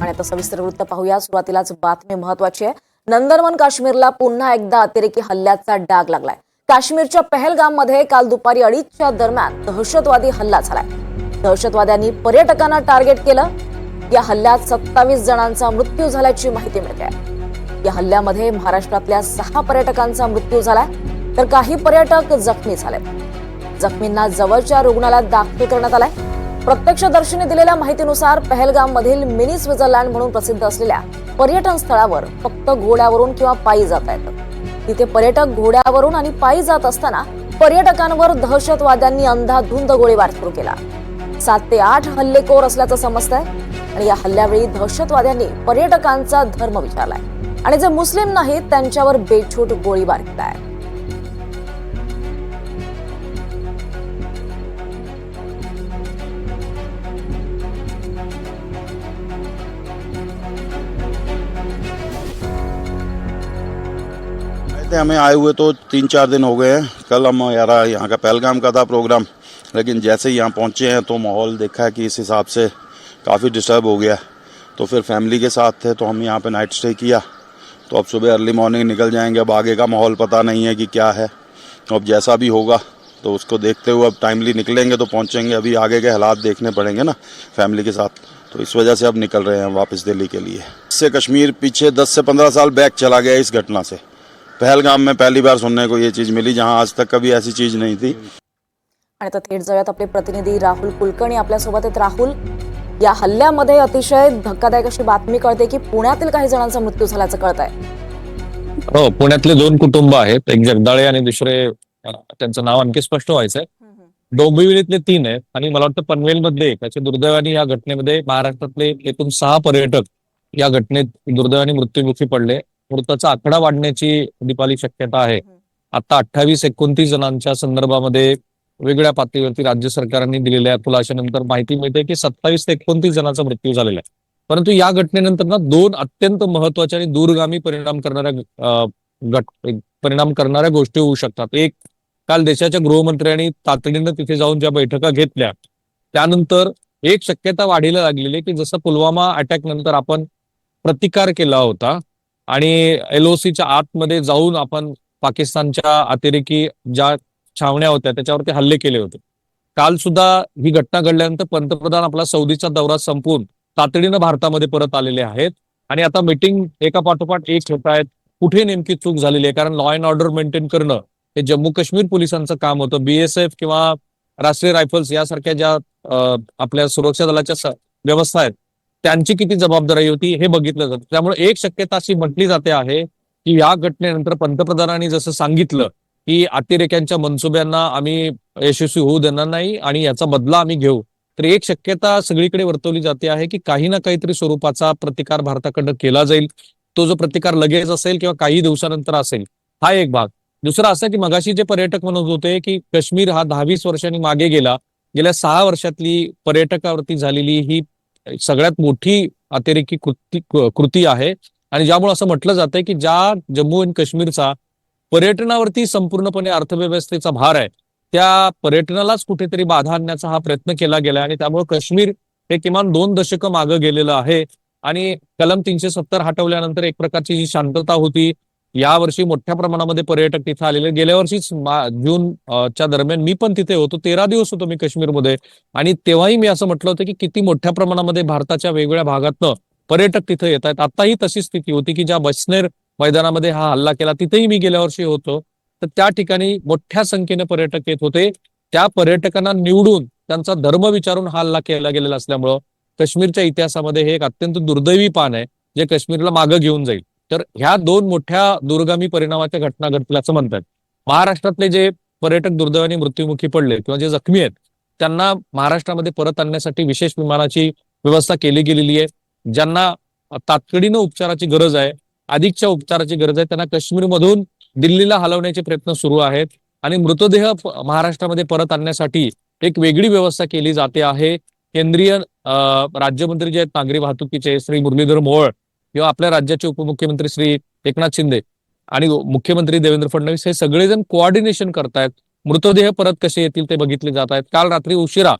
आणि आता सविस्तर वृत्त पाहूया. सुरुवातीलाच बातमी महत्वाची आहे. नंदनवन काश्मीरला पुन्हा एकदा अतिरेकी हल्ल्याचा डाग लागलाय. काश्मीरच्या पहलगाममध्ये काल दुपारी अडीचच्या दरम्यान दहशतवादी हल्ला झालाय. दहशतवाद्यांनी पर्यटकांना टार्गेट केलं. या हल्ल्यात सत्तावीस जणांचा मृत्यू झाल्याची माहिती मिळते. या हल्ल्यामध्ये महाराष्ट्रातल्या सहा पर्यटकांचा मृत्यू झालाय. तर काही पर्यटक जखमी झाले जखमींना जवळच्या रुग्णालयात दाखल करण्यात आलाय. प्रत्यक्षदर्शीने दिलेल्या माहितीनुसार पहलगाम मधील मिनी स्वित्झर्लंड म्हणून प्रसिद्ध असलेल्या पर्यटन स्थळावर फक्त घोड्यावरून किंवा पायी जाता येतं. तिथे पर्यटक घोड्यावरून आणि पायी जात असताना पर्यटकांवर दहशतवाद्यांनी अंधाधुंद गोळीबार सुरू केला. सात ते आठ हल्लेखोर असल्याचं समजतंय आणि या हल्ल्यावेळी दहशतवाद्यांनी पर्यटकांचा धर्म विचारलाय. आणि जे मुस्लिम नाहीत त्यांच्यावर बेछूट गोळीबार केलाय. थे हमें आए हुए तो तीन चार दिन हो गए हैं। कल हम यार यहाँ का पहलगाम का था प्रोग्राम, लेकिन जैसे ही यहाँ पहुँचे हैं तो माहौल देखा है कि इस हिसाब से काफ़ी डिस्टर्ब हो गया तो फिर फैमिली के साथ थे तो हम यहाँ पे नाइट स्टे किया। तो अब सुबह अर्ली मॉर्निंग निकल जाएँगे, अब आगे का माहौल पता नहीं है कि क्या है। अब जैसा भी होगा तो उसको देखते हुए अब टाइमली निकलेंगे तो पहुँचेंगे। अभी आगे के हालात देखने पड़ेंगे ना फैमिली के साथ। तो इस वजह से अब निकल रहे हैं वापस दिल्ली के लिए। इससे कश्मीर पीछे 10 से 15 साल बैक चला गया इस घटना से। पहलगाम में पहली बार सुनने को ये चीज़ मिली जहाँ आज तक कभी ऐसी चीज़ नहीं थी। आणि आता थेट जाऊयात आपले प्रतिनिधी राहुल कुलकर्णी. आपल्यासोबत आहेत राहुल. या हल्ल्यामध्ये अतिशय धक्कादायक अशी बातमी कळते की पुण्यातील काही जणांचा मृत्यू झाल्याचं कळत आहे हो पुण्यातले दोन कुटुंब आहेत. एक जगदाळे आणि दुसरे त्यांचं नाव आणखी स्पष्ट व्हायचंय. डोंबिवलीतले तीन आहेत आणि मला वाटतं पनवेल मधले एक त्याच्या दुर्दैवाने या घटनेमध्ये महाराष्ट्रातले एकूण सहा पर्यटक या घटनेत दुर्दैवाने मृत्युमुखी पडले. मृताचा आकडा वाढण्याची दीपाली शक्यता आहे. आता अठ्ठावीस एकोणतीस जणांच्या संदर्भामध्ये वेगळ्या पातळीवरती राज्य सरकारने दिलेल्या खुलाशानंतर माहिती मिळते की सत्तावीस ते एकोणतीस जणांचा मृत्यू झालेला आहे. परंतु या घटनेनंतर ना दोन अत्यंत महत्त्वाच्या आणि दूरगामी परिणाम करणाऱ्या गट परिणाम करणाऱ्या गोष्टी होऊ शकतात. एक काल देशाच्या गृहमंत्र्यांनी तातडीनं तिथे जाऊन ज्या बैठका घेतल्या त्यानंतर एक शक्यता वाढीला लागलेली की जसं पुलवामा अटॅक नंतर आपण प्रतिकार केला होता आणि एलओसीच्या आतमध्ये जाऊन आपण पाकिस्तानच्या अतिरेकी ज्या छावण्या होत्या त्याच्यावरती हल्ले केले होते. काल सुद्धा ही घटना घडल्यानंतर पंतप्रधान आपला सौदीचा दौरा संपवून तातडीनं भारतामध्ये परत आलेले आहेत. आणि आता मीटिंग एका पाठोपाठ एक होत आहेत. कुठे नेमकी चूक झालेली आहे? कारण लॉ अँड ऑर्डर मेंटेन करणं हे जम्मू काश्मीर पोलिसांचं काम होतं. बीएसएफ किंवा राष्ट्रीय रायफल्स यासारख्या ज्या आपल्या सुरक्षा दलाच्या व्यवस्था आहेत त्यांची किती जबाबदारी होती हे बघितलं जातं. त्यामुळे एक शक्यता अशी म्हटली जाते आहे की या घटनेनंतर पंतप्रधानांनी जसं सांगितलं की अतिरेक्यांच्या मनसुब्यांना आम्ही यशस्वी होऊ देणार नाही आणि याचा बदला आम्ही घेऊ. तर एक शक्यता सगळीकडे वर्तवली जाते आहे की काही ना काहीतरी स्वरूपाचा प्रतिकार भारताकडनं केला जाईल. तो जो प्रतिकार लगेच असेल किंवा काही दिवसानंतर असेल हा एक भाग. दुसरा असं की मगाशी जे पर्यटक म्हणत होते की काश्मीर हा दहावीस वर्षांनी मागे गेला. गेल्या सहा वर्षातली पर्यटकावरती झालेली ही सगळ्यात मोठी अतिरेकी कृती कृती आहे. आणि ज्यामुळे असं म्हटलं जातंय की ज्या जम्मू आणि काश्मीरचा पर्यटनावरती संपूर्णपणे अर्थव्यवस्थेचा भार आहे त्या पर्यटनालाच कुठेतरी बाधा आणण्याचा हा प्रयत्न केला गेला आणि त्यामुळे काश्मीर हे किमान दोन दशकं मागं गेलेलं आहे. आणि कलम तीनशे सत्तर हटवल्यानंतर एक प्रकारची जी शांतता होती यावर्षी मोठ्या प्रमाणामध्ये पर्यटक तिथे आलेले. गेल्या वर्षीच मा- जून च्या दरम्यान मी पण तिथे होतो. तेरा दिवस होतो मी काश्मीरमध्ये. आणि तेव्हाही मी असं म्हटलं होतं की किती मोठ्या प्रमाणामध्ये भारताच्या वेगवेगळ्या भागातनं पर्यटक तिथे येत आहेत. आताही तशी स्थिती होती की ज्या बसनेर मैदानामध्ये हा हल्ला केला तिथेही मी गेल्या वर्षी होतो. तर त्या ठिकाणी मोठ्या संख्येने पर्यटक येत होते. त्या पर्यटकांना निवडून त्यांचा धर्म विचारून हा हल्ला केला गेलेला असल्यामुळं काश्मीरच्या इतिहासामध्ये हे एक अत्यंत दुर्दैवी पान आहे जे काश्मीरला मागं घेऊन जाईल. तर ह्या दोन मोठ्या दूरगामी परिणामाच्या घटना घडतील असं म्हणतात. महाराष्ट्रातले जे पर्यटक दुर्दैवाने मृत्युमुखी पडले किंवा जे जखमी आहेत त्यांना महाराष्ट्रामध्ये परत आणण्यासाठी विशेष विमानाची व्यवस्था केली गेलेली आहे. ज्यांना तातडीनं उपचाराची गरज आहे अधिकच्या उपचाराची गरज आहे त्यांना काश्मीरमधून दिल्लीला हलवण्याचे प्रयत्न सुरू आहेत आणि मृतदेह महाराष्ट्रामध्ये परत आणण्यासाठी एक वेगळी व्यवस्था केली जाते आहे. केंद्रीय राज्यमंत्री जे आहेत नागरी वाहतुकीचे श्री मुरलीधर मोहोळ किंवा आपल्या राज्याचे उपमुख्यमंत्री श्री एकनाथ शिंदे आणि मुख्यमंत्री देवेंद्र फडणवीस हे सगळेजण कोऑर्डिनेशन करतायत. मृतदेह परत कसे येतील ते बघितले जात आहेत काल रात्री उशिरा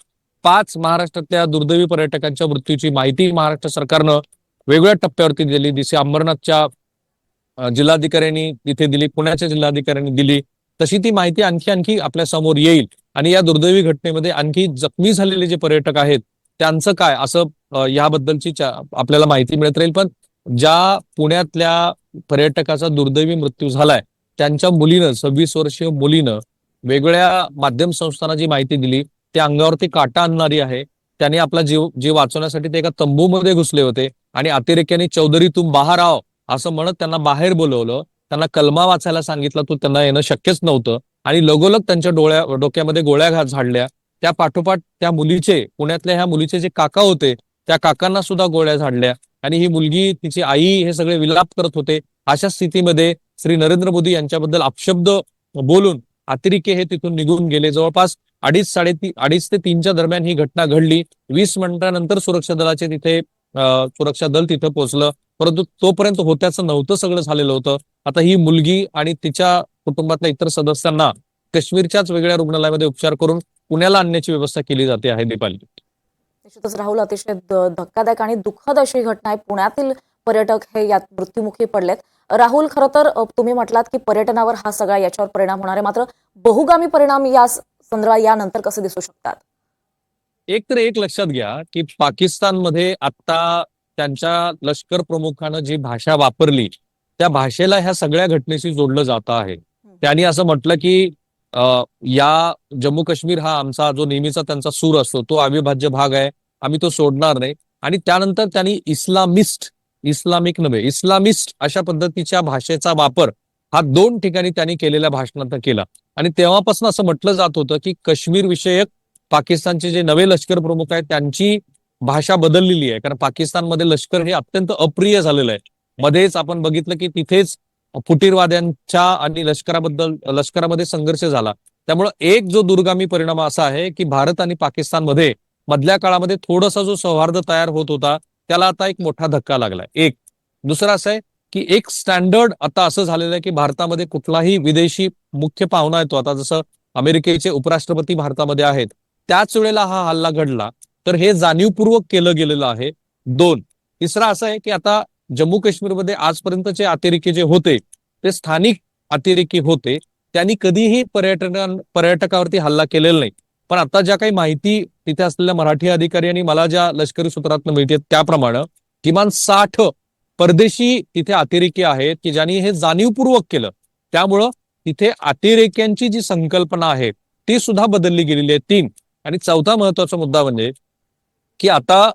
पाच महाराष्ट्रातल्या दुर्दैवी पर्यटकांच्या मृत्यूची माहिती महाराष्ट्र सरकारनं वेगवेगळ्या टप्प्यावरती दिली. जसे अंबरनाथच्या जिल्हाधिकाऱ्यांनी तिथे दिली पुण्याच्या जिल्हाधिकाऱ्यांनी दिली. तशी ती माहिती आणखी आणखी आपल्यासमोर येईल. आणि या दुर्दैवी घटनेमध्ये आणखी जखमी झालेले जे पर्यटक आहेत त्यांचं काय? असं याबद्दलची आपल्याला माहिती मिळत राहील. पण ज्या पुण्यातल्या पर्यटकाचा दुर्दैवी मृत्यू झालाय त्यांच्या मुलीनं सव्वीस वर्षीय मुलीनं वेगवेगळ्या माध्यम संस्थांना जी माहिती दिली त्या अंगावरती काटा आणणारी आहे. त्यांनी आपला जीव जीव वाचवण्यासाठी ते एका तंबूमध्ये घुसले होते आणि अतिरेक्याने चौधरी तुम बाहेर आव असं म्हणत त्यांना बाहेर बोलवलं. त्यांना कलमा वाचायला सांगितलं तो त्यांना येणं शक्यच नव्हतं आणि लगोलग त्यांच्या डोळ्या डोक्यामध्ये गोळ्या घात झाडल्या. त्या पाठोपाठ त्या मुलीचे पुण्यातल्या ह्या मुलीचे जे काका होते त्या काकांना सुद्धा गोळ्या झाडल्या. आणि ही मुलगी तिची आई हे सगळे विलाप करत होते. अशा स्थितीमध्ये श्री नरेंद्र मोदी यांच्याबद्दल अपशब्द बोलून अतिरेकी हे तिथून निघून गेले. जवळपास अडीच साडेतीन अडीच ते तीनच्या दरम्यान ही घटना घडली. वीस मिनिटांनंतर सुरक्षा दलाचे तिथे सुरक्षा दल तिथे पोहोचलं. परंतु तोपर्यंत होत्याचं नव्हतं सगळं झालेलं होतं. आता ही मुलगी आणि तिच्या कुटुंबातल्या इतर सदस्यांना काश्मीरच्याच वेगळ्या रुग्णालयामध्ये उपचार करून पुण्याला आणण्याची व्यवस्था केली जाते आहे दीपाली. निश्चितच राहुल अतिशय धक्कादायक आणि दुःखद अशी घटना आहे. पुण्यातील पर्यटक हे यात मृत्युमुखी पडलेत. राहुल खरं तर तुम्ही म्हटलात की पर्यटनावर हा सगळा याच्यावर परिणाम होणार आहे. मात्र बहुगामी परिणाम या संदर्भात यानंतर कसे दिसू शकतात? एक तर एक लक्षात घ्या की पाकिस्तानमध्ये आता त्यांच्या लष्कर प्रमुखानं जी भाषा वापरली त्या भाषेला ह्या सगळ्या घटनेशी जोडलं जात आहे. त्यांनी असं म्हटलं की या जम्मू काश्मीर हा आमचा जो नेहमीचा त्यांचा सूर असतो तो अविभाज्य भाग आहे. आम्ही तो सोडणार नाही. आणि त्यानंतर त्यांनी इस्लामिस्ट इस्लामिक नव्हे इस्लामिस्ट अशा पद्धतीच्या भाषेचा वापर हा दोन ठिकाणी त्यांनी केलेल्या भाषणात केला. आणि तेव्हापासून असं म्हटलं जात होतं की काश्मीर विषयक पाकिस्तानचे जे नवे लष्कर प्रमुख आहेत त्यांची भाषा बदललेली आहे. कारण पाकिस्तानमध्ये लष्कर हे अत्यंत अप्रिय झालेलं आहे. मध्येच आपण बघितलं की तिथेच फुटीरवाद्यांच्या आणि लष्कराबद्दल लष्करामध्ये संघर्ष झाला. त्यामुळं एक जो दुर्गामी परिणाम असा आहे की भारत आणि पाकिस्तानमध्ये मधल्या काळामध्ये थोडासा जो सौहार्द तयार होत होता त्याला आता एक मोठा धक्का लागलाय. एक. दुसरं असं आहे की एक स्टँडर्ड आता असं झालेलं आहे की भारतामध्ये कुठलाही विदेशी मुख्य पाहुणा येतो. आता जसं अमेरिकेचे उपराष्ट्रपती भारतामध्ये आहेत त्याच वेळेला हा हल्ला घडला. तर हे जाणीवपूर्वक केलं गेलेलं आहे. दोन. तिसरा असं आहे की आता जम्मू काश्मीरमध्ये आजपर्यंतचे अतिरेकी जे होते ते स्थानिक अतिरेकी होते त्यांनी कधीही पर्यटन पर्यटकावरती हल्ला केलेला नाही. पण आता ज्या काही माहिती तिथे असलेल्या मराठी अधिकारी आणि मला ज्या लष्करी सूत्रातनं मिळते त्याप्रमाणे किमान साठ परदेशी तिथे अतिरेकी आहेत की ज्यांनी हे जाणीवपूर्वक केलं. त्यामुळं तिथे अतिरेक्यांची जी संकल्पना आहे ती सुद्धा बदलली गेलेली आहे तीन. आणि चौथा महत्त्वाचा मुद्दा म्हणजे की आता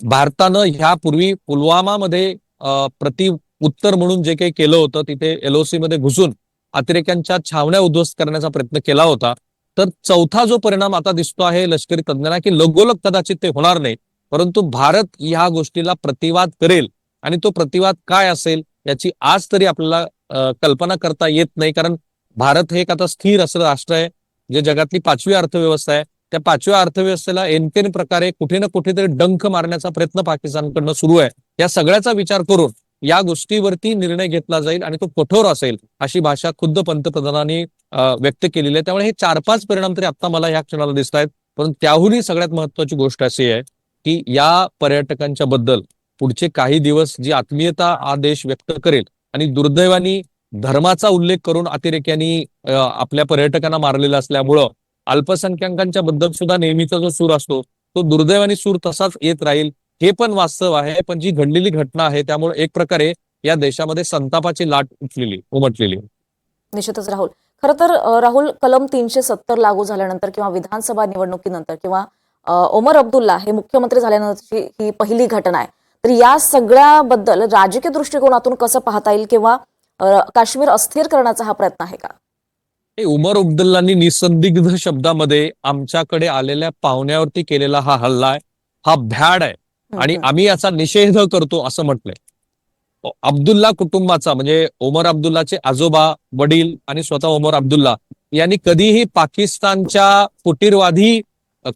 भारतानं ह्यापूर्वी पुलवामामध्ये प्रति उत्तर म्हणून जे काही केलं होतं तिथे एलओसी मध्ये घुसून अतिरेक्यांच्या छावण्या उद्ध्वस्त करण्याचा प्रयत्न केला होता. तर चौथा जो परिणाम आता दिसतो आहे लष्करी तज्ञांना की लगोलग कदाचित ते होणार नाही. परंतु भारत ह्या गोष्टीला प्रतिवाद करेल. आणि तो प्रतिवाद काय असेल याची आज तरी आपल्याला कल्पना करता येत नाही. कारण भारत हे एक आता स्थिर असं राष्ट्र आहे जे जगातली पाचवी अर्थव्यवस्था आहे. त्या पाचव्या अर्थव्यवस्थेला एनकेन प्रकारे कुठे ना कुठेतरी डंक मारण्याचा प्रयत्न पाकिस्तानकडनं सुरू आहे. या सगळ्याचा विचार करून या गोष्टीवरती निर्णय घेतला जाईल आणि तो कठोर असेल अशी भाषा खुद्द पंतप्रधानांनी व्यक्त केलेली आहे. त्यामुळे हे चार पाच परिणाम तरी आता मला या क्षणाला दिसत आहेत. पण त्याहूनही सगळ्यात महत्वाची गोष्ट अशी आहे की या पर्यटकांच्या बद्दल पुढचे काही दिवस जी आत्मीयता हा देश व्यक्त करेल आणि दुर्दैवानी धर्माचा उल्लेख करून अतिरेक्यांनी आपल्या पर्यटकांना मारलेला असल्यामुळं अल्पसंख्याकांच्या बद्दल सुद्धा नेहमीचा जो सूर असतो तो दुर्दैवानी सूर तसाच येत राहील. हे पण वास्तव आहे पण जी घडलेली घटना आहे त्यामुळे एक प्रकारे या देशामध्ये संतापाची लाट उठलेली उमटलेली. निश्चितच राहुल. खर तर राहुल कलम तीनशे सत्तर लागू झाल्यानंतर किंवा विधानसभा निवडणुकीनंतर किंवा ओमर अब्दुल्ला हे मुख्यमंत्री झाल्यानंतरची ही पहिली घटना आहे. तर या सगळ्याबद्दल राजकीय दृष्टिकोनातून कसं पाहता येईल किंवा काश्मीर अस्थिर करण्याचा हा प्रयत्न आहे का? हे उमर अब्दुल्लांनी निसंदिग्ध शब्दामध्ये आमच्याकडे आलेल्या पाहुण्यावरती केलेला हा हल्ला आहे. हा भ्याड आहे. आणि हम्म, आम्ही याचा निषेध करतो असं म्हटलंय. अब्दुल्ला कुटुंबाचा म्हणजे ओमर अब्दुल्लाचे आजोबा वडील आणि स्वतः ओमर अब्दुल्ला यांनी कधीही पाकिस्तानच्या फुटीरवादी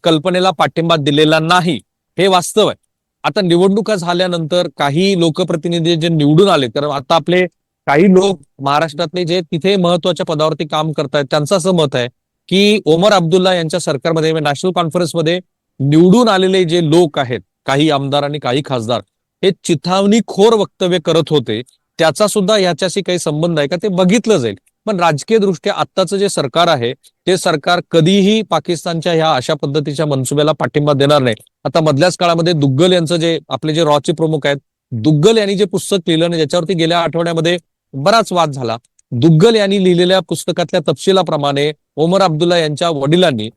कल्पनेला पाठिंबा दिलेला नाही. हे वास्तव आहे. आता निवडणुका झाल्यानंतर काही लोकप्रतिनिधी जे निवडून आले तर आता आपले काही लोक हो. महाराष्ट्रातले जे तिथे महत्त्वाच्या पदावरती काम करतायत त्यांचं असं मत आहे की ओमर अब्दुल्ला यांच्या सरकारमध्ये म्हणजे नॅशनल कॉन्फरन्समध्ये निवडून आलेले जे लोक आहेत काही आमदार आणि काही खासदार हे चिथावणीखोर वक्तव्य करत होते. त्याचा सुद्धा याच्याशी काही संबंध आहे का? ते बघितलं जाईल. पण राजकीय दृष्ट्या आत्ताचं जे सरकार आहे ते सरकार कधीही पाकिस्तानच्या ह्या अशा पद्धतीच्या मनसुब्याला पाठिंबा देणार नाही. आता मधल्याच काळामध्ये दुग्गल यांचं जे आपले जे रॉचे प्रमुख आहेत दुग्गल यांनी जे पुस्तक लिहिलं ना ज्याच्यावरती गेल्या आठवड्यामध्ये बराच वाद झाला. दुग्गल यांनी लिहिलेल्या पुस्तकातल्या तपशिलाप्रमाणे ओमर अब्दुल्ला यांच्या वडिलांनी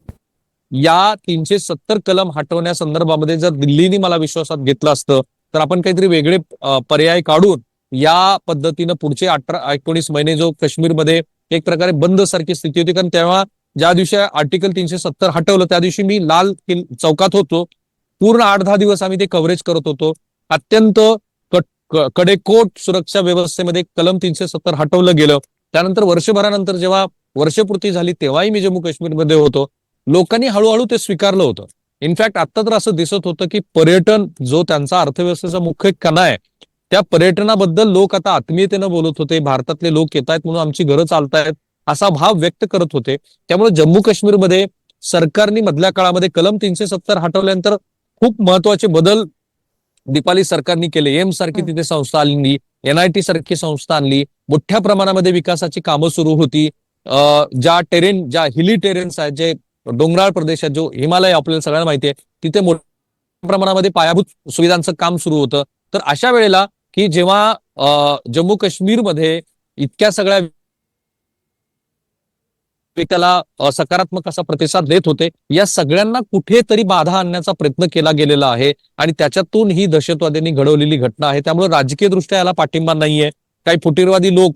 या तीनशे सत्तर कलम हटवण्यासंदर्भामध्ये जर दिल्लीने मला विश्वासात घेतलं असतं तर आपण काहीतरी वेगळे पर्याय काढून या पद्धतीनं पुढचे अठरा एकोणीस महिने जो काश्मीरमध्ये एक प्रकारे बंद सारखी स्थिती होती. कारण तेव्हा ज्या दिवशी आर्टिकल तीनशे सत्तर हटवलं त्या दिवशी मी लाल किल चौकात होतो. पूर्ण आठ दहा दिवस आम्ही ते कव्हरेज करत होतो. अत्यंत कडेकोट सुरक्षा व्यवस्थेमध्ये कलम तीनशे सत्तर हटवलं गेलं. त्यानंतर वर्षभरानंतर जेव्हा वर्षपूर्ती झाली तेव्हाही मी जम्मू काश्मीरमध्ये होतो. लोकांनी हळूहळू ते स्वीकारलं होतं. इनफॅक्ट आता तर असं दिसत होतं की पर्यटन जो त्यांचा अर्थव्यवस्थेचा मुख्य कणा आहे त्या पर्यटनाबद्दल लोक आता आत्मीयतेनं बोलत होते. भारतातले लोक येत आहेत म्हणून आमची घरं चालतायत असा भाव व्यक्त करत होते. त्यामुळे जम्मू काश्मीरमध्ये सरकारने मधल्या काळामध्ये कलम तीनशे सत्तर हटवल्यानंतर खूप महत्त्वाचे बदल दीपाली सरकारने केले. एम सारखी. तिथे संस्था आणली एनआयटी सारखी संस्था आणली. मोठ्या प्रमाणामध्ये विकासाची कामं सुरू होती. अं, ज्या टेरेन ज्या हिली टेरेन्स आहेत जे डोंगराळ प्रदेशात जो हिमालय आपल्याला सगळ्यांना माहिती आहे तिथे मोठ्या प्रमाणामध्ये पायाभूत सुविधांचं काम सुरू होतं. तर अशा वेळेला की जेव्हा अं, जम्मू काश्मीरमध्ये इतक्या सगळ्या त्याला सकारात्मक असा प्रतिसाद देत होते. या सगळ्यांना कुठेतरी बाधा आणण्याचा प्रयत्न केला गेलेला आहे आणि त्याच्यातून ही दहशतवाद्यांनी घडवलेली घटना आहे. त्यामुळे राजकीय दृष्ट्या याला पाठिंबा नाहीये. काही फुटीरवादी लोक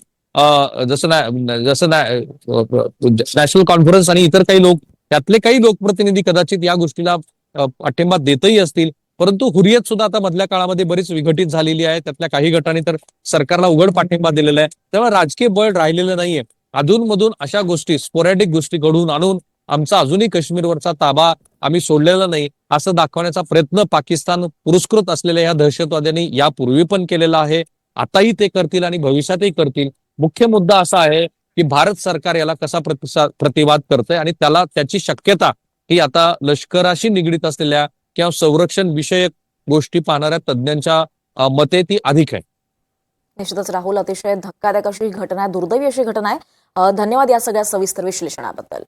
जसं ना जसं नॅशनल कॉन्फरन्स आणि इतर काही लोक त्यातले काही लोकप्रतिनिधी कदाचित या गोष्टीला पाठिंबा देतही असतील. परंतु हुरियत सुद्धा आता मधल्या काळामध्ये बरीच विघटित झालेली आहे. त्यातल्या काही गटांनी तर सरकारला उघड पाठिंबा दिलेला आहे. त्यामुळे राजकीय बळ राहिलेलं नाहीये. अधूनमधून अशा गोष्टी स्पोरॅटिक गोष्टी घडवून आणून आमचा अजूनही काश्मीरवरचा ताबा आम्ही सोडलेला नाही असं दाखवण्याचा प्रयत्न पाकिस्तान पुरस्कृत असलेल्या या दहशतवाद्यांनी यापूर्वी पण केलेला आहे. आताही ते करतील आणि भविष्यातही करतील. मुख्य मुद्दा असा आहे की भारत सरकार याला कसा प्रतिसाद प्रतिवाद करतंय आणि त्याला त्याची शक्यता ही आता लष्कराशी निगडीत असलेल्या किंवा संरक्षण विषयक गोष्टी पाहणाऱ्या तज्ज्ञांच्या मते ती अधिक आहे. निश्चितच राहुल अतिशय धक्कादायक अशी घटना आहे दुर्दैवी अशी घटना आहे. धन्यवाद या सगळ्या सविस्तर विश्लेषणाबद्दल.